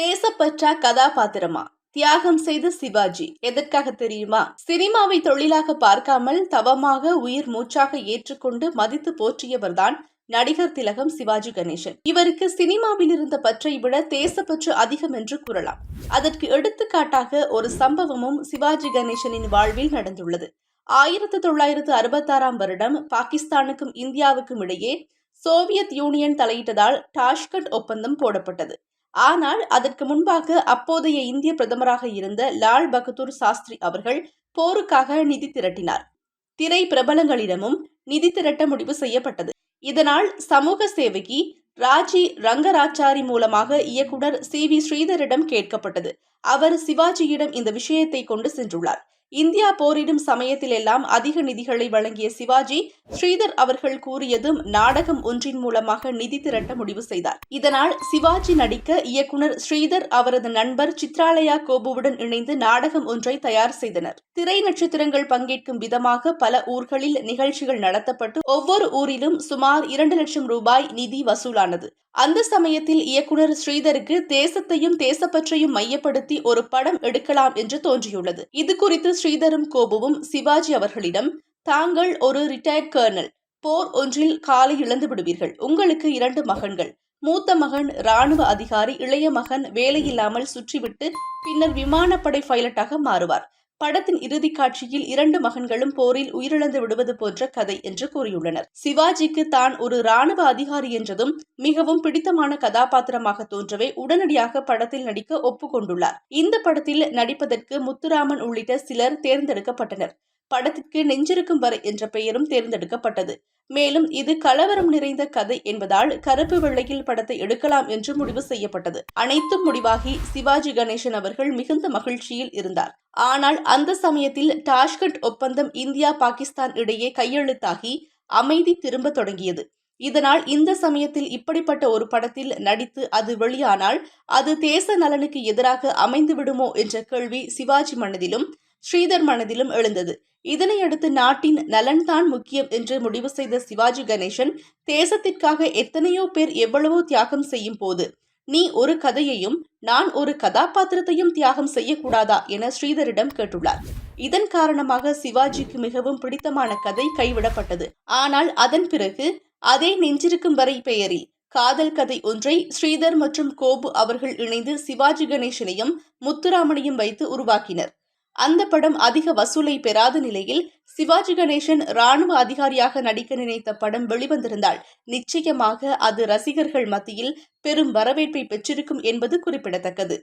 தேசப்பற்றா கதாபாத்திரமா? தியாகம் செய்த சிவாஜி எதற்காக தெரியுமா? சினிமாவை தொழிலாக பார்க்காமல் தவமாக உயிர் மூச்சாக ஏற்றுக்கொண்டு மதித்து போற்றியவர்தான் நடிகர் திலகம் சிவாஜி கணேசன். இவருக்கு சினிமாவில் இருந்த பற்றை விட தேசப்பற்று அதிகம் என்று கூறலாம். அதற்கு எடுத்துக்காட்டாக ஒரு சம்பவமும் சிவாஜி கணேசனின் வாழ்வில் நடந்துள்ளது. ஆயிரத்து தொள்ளாயிரத்து அறுபத்தாறாம் வருடம் பாகிஸ்தானுக்கும் இந்தியாவுக்கும் இடையே சோவியத் யூனியன் தலையிட்டதால் டாஷ்கண்ட் ஒப்பந்தம் போடப்பட்டது. ஆனால் அதற்கு முன்பாக அப்போதைய இந்திய பிரதமராக இருந்த லால் பகதூர் சாஸ்திரி அவர்கள் போருக்காக நிதி திரட்டினார். திரை பிரபலங்களிடமும் நிதி திரட்ட முடிவு செய்யப்பட்டது. இதனால் சமூக சேவகி ராஜி ரங்கராச்சாரி மூலமாக இயக்குனர் சி வி ஸ்ரீதரிடம் கேட்கப்பட்டது. அவர் சிவாஜியிடம் இந்த விஷயத்தை கொண்டு சென்றுள்ளார். இந்தியா போரிடும் சமயத்தில் எல்லாம் அதிக நிதிகளை வழங்கிய சிவாஜி ஸ்ரீதர் அவர்கள் கூறியதும் நாடகம் ஒன்றின் மூலமாக நிதி திரட்ட முடிவு செய்தார். இதனால் சிவாஜி நடிக்க இயக்குனர் ஸ்ரீதர் அவரது நண்பர் சித்ராலயா கோபுவுடன் இணைந்து நாடகம் ஒன்றை தயார் செய்தனர். திரை நட்சத்திரங்கள் பங்கேற்கும் விதமாக பல ஊர்களில் நிகழ்ச்சிகள் நடத்தப்பட்டு ஒவ்வொரு ஊரிலும் சுமார் இரண்டு லட்சம் ரூபாய் நிதி வசூலானது. அந்த சமயத்தில் இயக்குனர் ஸ்ரீதருக்கு தேசத்தையும் தேசப்பற்றையும் மையப்படுத்தி ஒரு படம் எடுக்கலாம் என்று தோன்றியுள்ளது. இது குறித்து ஸ்ரீதரும் கோபுவும் சிவாஜி அவர்களிடம் தாங்கள் ஒரு ரிட்டையர்ட் கர்னல் போர் ஒன்றில் காலை இழந்து விடுவீர்கள். உங்களுக்கு இரண்டு மகன்கள். மூத்த மகன் ராணுவ அதிகாரி இளைய மகன் வேலையில்லாமல் சுற்றிவிட்டு பின்னர் விமானப்படை பைலட்டாக மாறுவார். படத்தின் இறுதி காட்சியில் இரண்டு மகன்களும் போரில் உயிரிழந்து விடுவது போன்ற கதை என்று கூறியுள்ளனர். சிவாஜிக்கு தான் ஒரு ராணுவ அதிகாரி என்றதும் மிகவும் பிடித்தமான கதாபாத்திரமாக தோன்றவே உடனடியாக படத்தில் நடிக்க ஒப்புக்கொண்டுள்ளார். இந்த படத்தில் நடிப்பதற்கு முத்துராமன் உள்ளிட்ட சிலர் தேர்ந்தெடுக்கப்பட்டனர். படத்திற்கு நெஞ்சிருக்கும் வரை என்ற பெயரும் தேர்ந்தெடுக்கப்பட்டது. மேலும் இது கலவரம் நிறைந்த கதை என்பதால் கருப்பு வெள்ளையில் படத்தை எடுக்கலாம் என்று முடிவு செய்யப்பட்டது. அனைத்தும் முடிவாகி சிவாஜி கணேசன் அவர்கள் மிகுந்த மகிழ்ச்சியில் இருந்தார். ஆனால் அந்த சமயத்தில் டாஷ்கண்ட் ஒப்பந்தம் இந்தியா பாகிஸ்தான் இடையே கையெழுத்தாகி அமைதி திரும்ப தொடங்கியது. இதனால் இந்த சமயத்தில் இப்படிப்பட்ட ஒரு படத்தில் நடித்து அது வெளியானால் அது தேச நலனுக்கு எதிராக அமைந்து விடுமோ என்ற கேள்வி சிவாஜி மனதிலும் ஸ்ரீதர் மனதிலும் எழுந்தது. இதனையடுத்து நாட்டின் நலன்தான் முக்கியம் என்று முடிவு செய்த சிவாஜி கணேசன் தேசத்திற்காக எத்தனையோ பேர் எவ்வளவோ தியாகம் செய்யும் போது நீ ஒரு கதையையும் நான் ஒரு கதாபாத்திரத்தையும் தியாகம் செய்யக்கூடாதா? என ஸ்ரீதரிடம் கேட்டுள்ளார். இதன் காரணமாக சிவாஜிக்கு மிகவும் பிடித்தமான கதை கைவிடப்பட்டது. ஆனால் அதன் பிறகு அதே நெஞ்சிருக்கும் வரை பெயரில் காதல் கதை ஒன்றை ஸ்ரீதர் மற்றும் கோபு அவர்கள் இணைந்து சிவாஜி கணேசனையும் முத்துராமனையும் வைத்து உருவாக்கினர். அந்த படம் அதிக வசூலை பெறாத நிலையில் சிவாஜி கணேசன் ராணுவ அதிகாரியாக நடிக்க நினைத்த படம் வெளிவந்திருந்தால் நிச்சயமாக அது ரசிகர்கள் மத்தியில் பெரும் வரவேற்பை பெற்றிருக்கும் என்பது குறிப்பிடத்தக்கது.